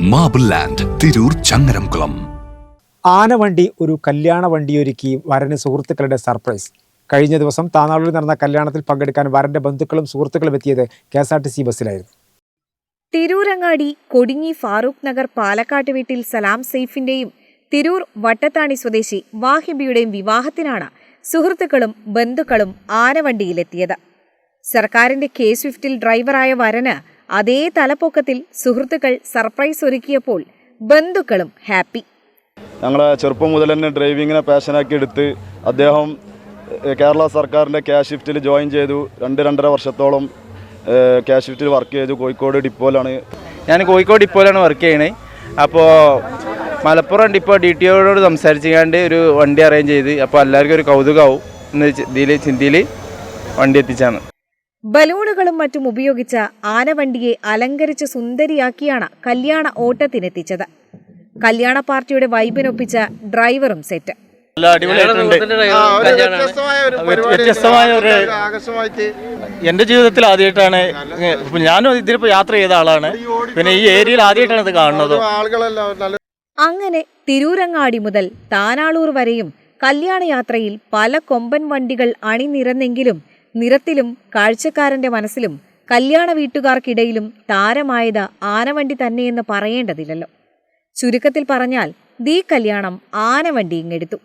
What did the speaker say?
Marble Land Tirur Changaramkulam ആനവണ്ടി ഒരു കല്യാണ വണ്ടിയൊരുക്കി വരന് സുഹൃത്തുക്കളുടെ സർപ്രൈസ്. കഴിഞ്ഞ ദിവസം താനാളൂരിൽ നടന്ന കല്യാണത്തിൽ പങ്കെടുക്കാൻ വരന്റെ ബന്ധുക്കളും സുഹൃത്തുക്കളും എത്തിയത് K S R T C ബസ്സിലായിരുന്നു. Tirurangadi Kodinhi Farooq Nagar പാലക്കാട്ട് വീട്ടിൽ സലാം സെയ്ഫിന്റെയും തിരൂർ വട്ടത്താണി സ്വദേശി വാഹിബിയുടെയും വിവാഹത്തിനാണ് സുഹൃത്തുക്കളും ബന്ധുക്കളും ആനവണ്ടിയിലെത്തിയത്. സർക്കാരിന്റെ കെ സ്വിഫ്റ്റിൽ ഡ്രൈവറായ വരന് അതേ തലപ്പൊക്കത്തിൽ സുഹൃത്തുക്കൾ സർപ്രൈസ് ഒരുക്കിയപ്പോൾ ബന്ധുക്കളും ഹാപ്പി. ഞങ്ങളെ ചെറുപ്പം മുതൽ തന്നെ ഡ്രൈവിങ്ങിനെ പാഷനാക്കി എടുത്ത് അദ്ദേഹം കേരള സർക്കാരിന്റെ ക്യാഷ് ഷിഫ്റ്റിൽ ജോയിൻ ചെയ്തു. രണ്ട് രണ്ടര വർഷത്തോളം ക്യാഷ് ഷിഫ്റ്റിൽ വർക്ക് ചെയ്തു. കോഴിക്കോട് ഡിപ്പോയിലാണ്. ഞാൻ കോഴിക്കോട് ഡിപ്പോയിലാണ് വർക്ക് ചെയ്യണേ. അപ്പോൾ മലപ്പുറം ഡിപ്പോ ഡി ടി ഒയോട് സംസാരിച്ചുകൊണ്ട് ഒരു വണ്ടി അറേഞ്ച് ചെയ്ത് അപ്പോൾ എല്ലാവർക്കും ഒരു കൗതുകമാവും എന്ന് ഇതിൽ ചിന്തയിൽ വണ്ടി എത്തിച്ചാണ് ബലൂണുകളും മറ്റും ഉപയോഗിച്ച ആനവണ്ടിയെ അലങ്കരിച്ച് സുന്ദരിയാക്കിയാണ് കല്യാണ ഓട്ടത്തിനെത്തിച്ചത്. കല്യാണ പാർട്ടിയുടെ വൈബിനൊപ്പിച്ച ഡ്രൈവറും സെറ്റ്. വ്യത്യസ്തമായ ഒരു എന്റെ ജീവിതത്തിൽ ആദ്യമായിട്ടാണ് ഇപ്പൊ ഞാനും ഇതിലിപ്പോ യാത്ര ചെയ്ത ആളാണ്. പിന്നെ ഈ ഏരിയയിൽ ആദ്യമായിട്ടാണ് ഇത് കാണുന്നത്. അങ്ങനെ തിരൂരങ്ങാടി മുതൽ താനാളൂർ വരെയും കല്യാണയാത്രയിൽ പല കൊമ്പൻ വണ്ടികൾ അണിനിരന്നെങ്കിലും നിറത്തിലും കാഴ്ചക്കാരന്റെ മനസ്സിലും കല്യാണ വീട്ടുകാർക്കിടയിലും താരമായത് ആനവണ്ടി തന്നെയെന്ന് പറയേണ്ടതില്ലല്ലോ. ചുരുക്കത്തിൽ പറഞ്ഞാൽ ദീ കല്യാണം ആനവണ്ടി ഇങ്ങെടുത്തു.